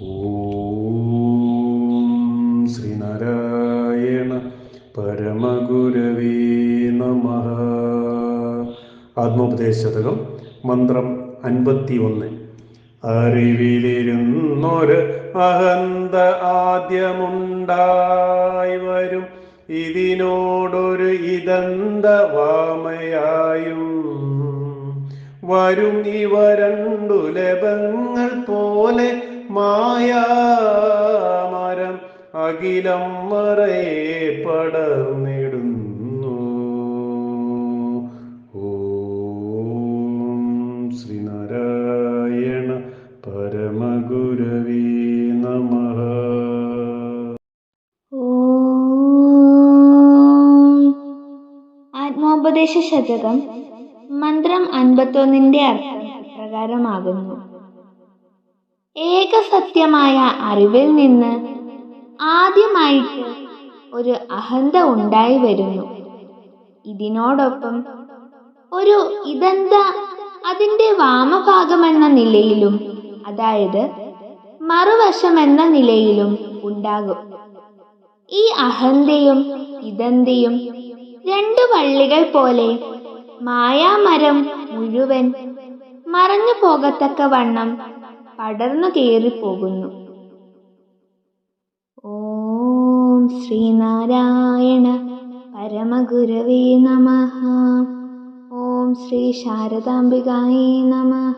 ഓം ശ്രീനാരായണ പരമഗുരവേ നമ. ആത്മോപദേശതകം മന്ത്രം അൻപത്തി ഒന്ന് അറിവിലിരുന്നൊരു അഹന്ത ആദ്യമുണ്ടായി വരും. ഇതിനോടൊരു ഇതന്ത വാമയായും വരും. ഇവ രണ്ടു ലഭങ്ങൾ പോലെ മായാമരം അഖിലം മറയെ പടർന്നിടുന്നു ഓം ശ്രീനാരായണ പരമഗുരവി നമ. ആത്മോപദേശ ശതകം മന്ത്രം അൻപത്തൊന്നിന്റെ അർത്ഥം ഇപ്രകാരമാകുന്നു ഏകസത്യമായ അറിവിൽ നിന്ന് ആദ്യമായിട്ട് ഒരു അഹന്ത ഉണ്ടായി വരുന്നു. ഇതിനോടൊപ്പം ഒരു ഇതെന്താ അതിന്റെ വാമഭാഗമെന്ന നിലയിലും അതായത് മറുവശമെന്ന നിലയിലും ഉണ്ടാകും. ഈ അഹന്തയും ഇതന്തയും രണ്ട് വള്ളികൾ പോലെ മായാമരം മുഴുവൻ മറഞ്ഞു പോകത്തക്ക വണ്ണം പടർന്നു കയറിപ്പോകുന്നു ഓം ശ്രീനാരായണ പരമഗുരവേ നമ. ഓം ശ്രീ ശാരദാംബികായേ നമഃ.